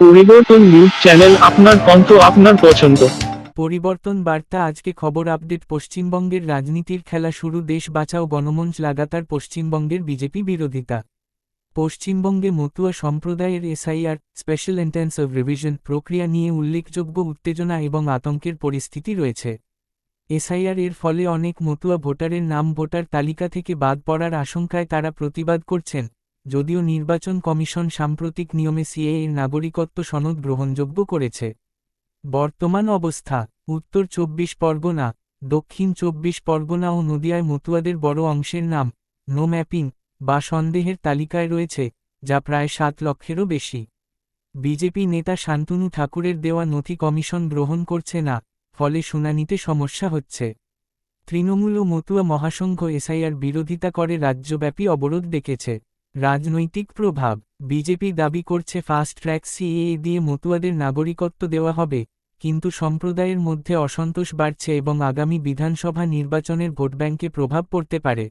পরিবর্তন news channel আপনার কণ্ঠ আপনার পছন্দ। পরিবর্তন বার্তা আজকে খবর আপডেট, পশ্চিমবঙ্গের রাজনীতির খেলা শুরু, দেশ বাঁচাও, গণমঞ্চ লাগাতার পশ্চিমবঙ্গের বিজেপি বিরোধিতা। পশ্চিমবঙ্গে মতুয়া সম্প্রদায়ের এসআইআর, স্পেশাল ইন্টেন্সিভ রিভিশন প্রক্রিয়া নিয়ে উল্লেখযোগ্য উত্তেজনা এবং আতঙ্কের পরিস্থিতি রয়েছে। এসআইআর এর ফলে অনেক মতুয়া ভোটারের নাম ভোটার তালিকা থেকে বাদ পড়ার আশঙ্কায় তারা প্রতিবাদ করছেন। যদিও নির্বাচন কমিশন সাম্প্রতিক নিয়মে সিএ এর নাগরিকত্ব সনদ গ্রহণযোগ্য করেছে। বর্তমান অবস্থা, উত্তর চব্বিশ পরগনা, দক্ষিণ চব্বিশ পরগনা ও নদিয়ায় মতুয়াদের বড় অংশের নাম, নো ম্যাপিং, বা সন্দেহের তালিকায় রয়েছে, যা প্রায় সাত লক্ষেরও বেশি। বিজেপি নেতা শান্তনু ঠাকুরের দেওয়া নথি কমিশন গ্রহণ করছে না, ফলে শুনানিতে সমস্যা হচ্ছে। তৃণমূল ও মতুয়া মহাসংঘ এসআইআর বিরোধিতা করে রাজ্যব্যাপী অবরোধ ডেকেছে। রাজনৈতিক প্রভাব। বিজেপি দাবি করছে ফাস্ট ট্র্যাক সিএএ দিয়ে মতুয়াদের নাগরিকত্ব দেওয়া হবে, কিন্তু সম্প্রদায়ের মধ্যে অসন্তোষ বাড়ছে এবং আগামী বিধানসভা নির্বাচনের ভোটব্যাঙ্কে প্রভাব পড়তে পারে।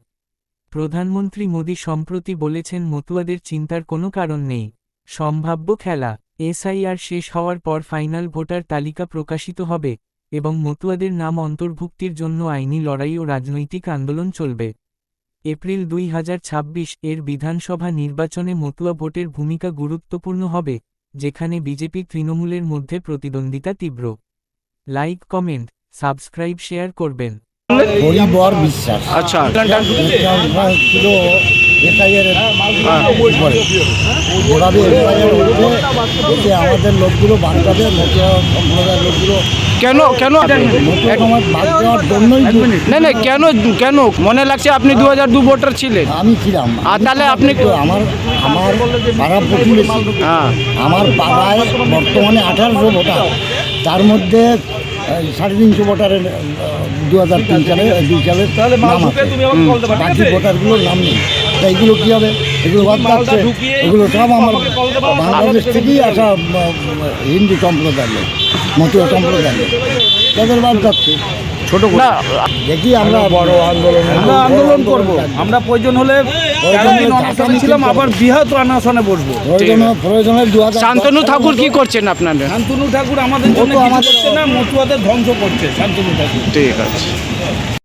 প্রধানমন্ত্রী মোদী সম্প্রতি বলেছেন মতুয়াদের চিন্তার কোনো কারণ নেই। সম্ভাব্য খেলা, এসআইআর শেষ হওয়ার পর ফাইনাল ভোটার তালিকা প্রকাশিত হবে এবং মতুয়াদের নাম অন্তর্ভুক্তির জন্য আইনি লড়াই ও রাজনৈতিক আন্দোলন চলবে। এপ্রিল দুই হাজার ছাব্বিশ এর বিধানসভা নির্বাচনে মতুয়া ভোটের ভূমিকা গুরুত্বপূর্ণ হবে যেখানে বিজেপি তৃণমূলের মধ্যে প্রতিদ্বন্দ্বিতা তীব্র। লাইক কমেন্ট সাবস্ক্রাইব শেয়ার করবেন। বিশ্বাস। আচ্ছা আমাদের লোকগুলো সম্প্রদায়ের কেন কেন? দেওয়ার না না কেন কেন? মনে লাগছে আপনি দু হাজার দু ভোটার ছিলেন। আমি ছিলাম। আর তাহলে আপনি- আমার আমার পাড়া প্রতিবেশী। হ্যাঁ। আমার পাড়ায় বর্তমানে আঠারোশো ভোটার। তার মধ্যে সাড়ে তিনশো ভোটারের দু হাজার তিন সালে দুই সালের নাম আছে। বাকি ভোটারগুলোর নাম নেই। তা এগুলো কী হবে? এগুলো বাদ যাচ্ছে। এগুলো সব আমার বাংলাদেশ থেকেই আসা হিন্দু সম্প্রদায়ের লোক মতুয়া সম্প্রদায়ের লোক। তাদের বাদ যাচ্ছে। ছোট না দেখি আমরা বড় আন্দোলন আমরা আন্দোলন করব। আমরা প্রয়োজন হলে ছিলাম আবার বৃহৎ অনশনে বসবো। প্রয়োজনে শান্তনু ঠাকুর কি করছেন আপনাদের? শান্তনু ঠাকুর আমাদের জন্য আমাদের- না মতুয়াদের ধ্বংস করছে শান্তনু ঠাকুর। ঠিক আছে।